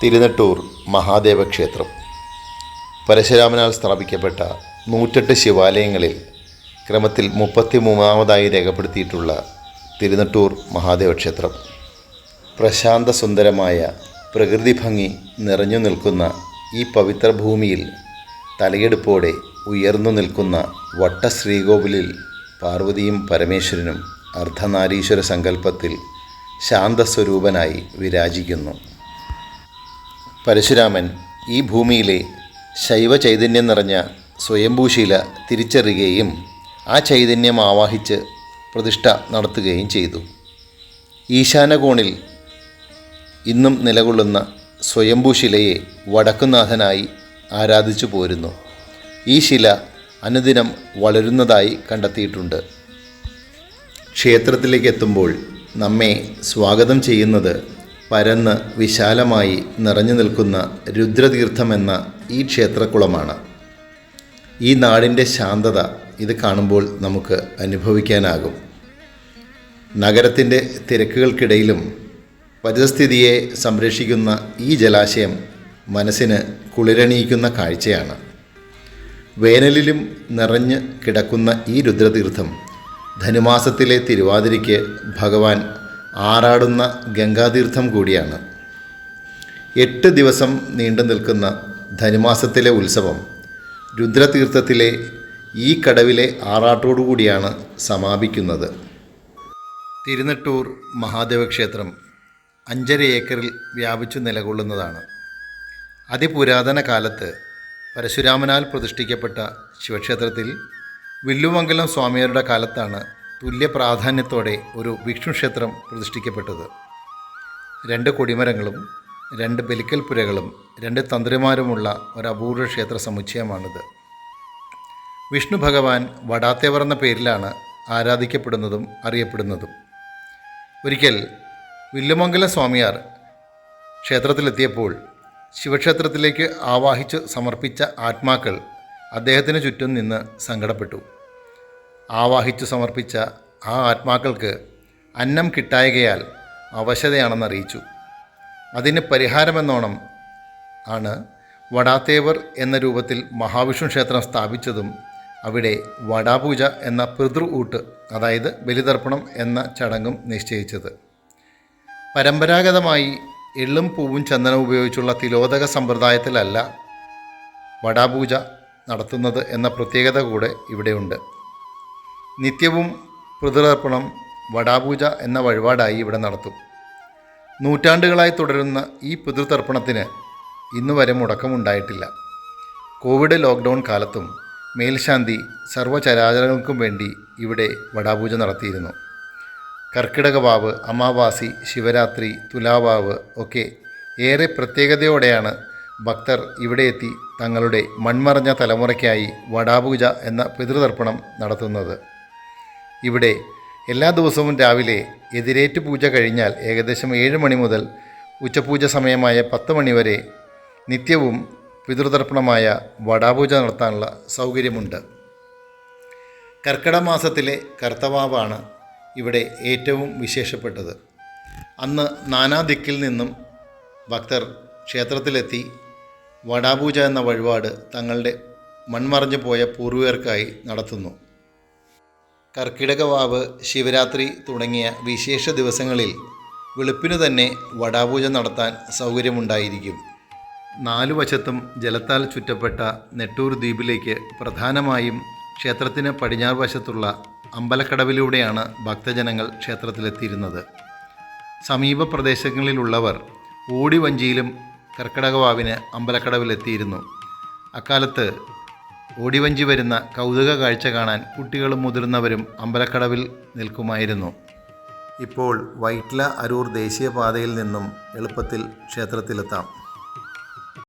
തിരുനെട്ടൂർ മഹാദേവ ക്ഷേത്രം പരശുരാമനാൽ സ്ഥാപിക്കപ്പെട്ട നൂറ്റെട്ട് ശിവാലയങ്ങളിൽ ക്രമത്തിൽ മുപ്പത്തി മൂന്നാമതായി രേഖപ്പെടുത്തിയിട്ടുള്ള തിരുനെട്ടൂർ മഹാദേവ ക്ഷേത്രം പ്രശാന്ത സുന്ദരമായ പ്രകൃതി ഭംഗി നിറഞ്ഞു നിൽക്കുന്ന ഈ പവിത്ര ഭൂമിയിൽ തലയെടുപ്പോടെ ഉയർന്നു നിൽക്കുന്ന വട്ട ശ്രീകോവിലിൽ പാർവതിയും പരമേശ്വരനും അർദ്ധനാരീശ്വര സങ്കല്പത്തിൽ ശാന്തസ്വരൂപനായി വിരാജിക്കുന്നു. പരശുരാമൻ ഈ ഭൂമിയിലെ ശൈവ ചൈതന്യം നിറഞ്ഞ സ്വയംഭൂശീല തിരിച്ചറിയുകയും ആ ചൈതന്യം ആവാഹിച്ച് പ്രതിഷ്ഠ നടത്തുകയും ചെയ്തു. ഈശാനകോണിൽ ഇന്നും നിലകൊള്ളുന്ന സ്വയംഭൂശിലയെ വടക്കുനാഥനായി ആരാധിച്ചു പോരുന്നു. ഈ ശില അനുദിനം വളരുന്നതായി കണ്ടെത്തിയിട്ടുണ്ട്. ക്ഷേത്രത്തിലേക്ക് എത്തുമ്പോൾ നമ്മെ സ്വാഗതം ചെയ്യുന്നത് പരന്ന് വിശാലമായി നിറഞ്ഞു നിൽക്കുന്ന രുദ്രതീർത്ഥമെന്ന ഈ ക്ഷേത്രക്കുളമാണ്. ഈ നാടിന്റെ ശാന്തത ഇത് കാണുമ്പോൾ നമുക്ക് അനുഭവിക്കാനാകും. നഗരത്തിന്റെ തിരക്കുകൾക്കിടയിലും പരിതസ്ഥിതിയെ സംരക്ഷിക്കുന്ന ഈ ജലാശയം മനസ്സിന് കുളിരണിയിക്കുന്ന കാഴ്ചയാണ്. വേനലിലും നിറഞ്ഞ് കിടക്കുന്ന ഈ രുദ്രതീർത്ഥം ധനുമാസത്തിലെ തിരുവാതിരയ്ക്ക് ഭഗവാൻ ആറാടുന്ന ഗംഗാതീർത്ഥം കൂടിയാണ്. എട്ട് ദിവസം നീണ്ടു നിൽക്കുന്ന ധനുമാസത്തിലെ ഉത്സവം രുദ്രതീർത്ഥത്തിലെ ഈ കടവിലെ ആറാട്ടോടുകൂടിയാണ് സമാപിക്കുന്നത്. തിരുനെട്ടൂർ മഹാദേവ ക്ഷേത്രം അഞ്ചര ഏക്കറിൽ വ്യാപിച്ചു നിലകൊള്ളുന്നതാണ്. അതിപുരാതന കാലത്ത് പരശുരാമനാൽ പ്രതിഷ്ഠിക്കപ്പെട്ട ശിവക്ഷേത്രത്തിൽ വില്ലുമംഗലം സ്വാമിയാരുടെ കാലത്താണ് തുല്യ പ്രാധാന്യത്തോടെ ഒരു വിഷ്ണു ക്ഷേത്രം പ്രതിഷ്ഠിക്കപ്പെട്ടത്. രണ്ട് കൊടിമരങ്ങളും രണ്ട് ബലിക്കൽ പുരകളും രണ്ട് തന്ത്രിമാരുമുള്ള ഒരു അപൂർവ ക്ഷേത്ര സമുച്ചയമാണിത്. വിഷ്ണു ഭഗവാൻ വടാത്തേവർ എന്ന പേരിലാണ് ആരാധിക്കപ്പെടുന്നതും അറിയപ്പെടുന്നതും. ഒരിക്കൽ വില്ലുമംഗല സ്വാമിയാർ ക്ഷേത്രത്തിലെത്തിയപ്പോൾ ശിവക്ഷേത്രത്തിലേക്ക് ആവാഹിച്ച് സമർപ്പിച്ച ആത്മാക്കൾ അദ്ദേഹത്തിന് ചുറ്റും നിന്ന് സങ്കടപ്പെട്ടു. ആവാഹിച്ചു സമർപ്പിച്ച ആ ആത്മാക്കൾക്ക് അന്നം കിട്ടായകയാൽ അവശതയാണെന്ന് അറിയിച്ചു അതിന് പരിഹാരമെന്നോണം ആണ് വടാത്തേവർ എന്ന രൂപത്തിൽ മഹാവിഷ്ണു ക്ഷേത്രം സ്ഥാപിച്ചതും അവിടെ വടാപൂജ എന്ന പിതൃ ഊട്ട് അതായത് ബലിതർപ്പണം എന്ന ചടങ്ങും നിശ്ചയിച്ചത്. പരമ്പരാഗതമായി എള്ളും പൂവും ചന്ദനം ഉപയോഗിച്ചുള്ള തിലോദക സമ്പ്രദായത്തിലല്ല വടാപൂജ നടത്തുന്നത് എന്ന പ്രത്യേകത കൂടെ ഇവിടെയുണ്ട്. നിത്യവും പിതൃതർപ്പണം വടാപൂജ എന്ന വഴിപാടായി ഇവിടെ നടത്തും. നൂറ്റാണ്ടുകളായി തുടരുന്ന ഈ പിതൃതർപ്പണത്തിന് ഇന്നു വരെ മുടക്കമുണ്ടായിട്ടില്ല. കോവിഡ് ലോക്ക്ഡൗൺ കാലത്തും മേൽശാന്തി സർവചരാചരങ്ങൾക്കും വേണ്ടി ഇവിടെ വടാപൂജ നടത്തിയിരുന്നു. കർക്കിടകവാവ് അമാവാസി ശിവരാത്രി തുലാവാവ് ഒക്കെ ഏറെ പ്രത്യേകതയോടെയാണ് ഭക്തർ ഇവിടെ എത്തി തങ്ങളുടെ മൺമറഞ്ഞ തലമുറയ്ക്കായി വടാപൂജ എന്ന പിതൃതർപ്പണം നടത്തുന്നത്. ഇവിടെ എല്ലാ ദിവസവും രാവിലെ എതിരേറ്റ് പൂജ കഴിഞ്ഞാൽ ഏകദേശം ഏഴ് മണി മുതൽ ഉച്ചപൂജ സമയമായ പത്ത് മണി വരെ നിത്യവും പിതൃതർപ്പണമായ വടാപൂജ നടത്താനുള്ള സൗകര്യമുണ്ട്. കർക്കിടക മാസത്തിലെ കർത്തവാവാണ് ഇവിടെ ഏറ്റവും വിശേഷപ്പെട്ടത്. അന്ന് നാനാദിക്കിൽ നിന്നും ഭക്തർ ക്ഷേത്രത്തിലെത്തി വടാപൂജ എന്ന വഴിപാട് തങ്ങളുടെ മൺമറഞ്ഞു പോയ പൂർവികർക്കായി നടത്തുന്നു. കർക്കിടകവാവ് ശിവരാത്രി തുടങ്ങിയ വിശേഷ ദിവസങ്ങളിൽ വെളുപ്പിനു തന്നെ വടാപൂജ നടത്താൻ സൗകര്യമുണ്ടായിരിക്കും. നാലു വശത്തും ജലത്താൽ ചുറ്റപ്പെട്ട നെട്ടൂർ ദ്വീപിലേക്ക് പ്രധാനമായും ക്ഷേത്രത്തിന് പടിഞ്ഞാറ് വശത്തുള്ള അമ്പലക്കടവിലൂടെയാണ് ഭക്തജനങ്ങൾ ക്ഷേത്രത്തിലെത്തിയിരുന്നത്. സമീപ പ്രദേശങ്ങളിലുള്ളവർ ഓടിവഞ്ചിയിലും കർക്കിടകവാവിന് അമ്പലക്കടവിലെത്തിയിരുന്നു. അക്കാലത്ത് ഓടിവഞ്ചി വരുന്ന കൗതുക കാഴ്ച കാണാൻ കുട്ടികളും മുതിർന്നവരും അമ്പലക്കടവിൽ നിൽക്കുമായിരുന്നു. ഇപ്പോൾ വൈറ്റ്ല അരൂർ ദേശീയപാതയിൽ നിന്നും എളുപ്പത്തിൽ ക്ഷേത്രത്തിലെത്താം.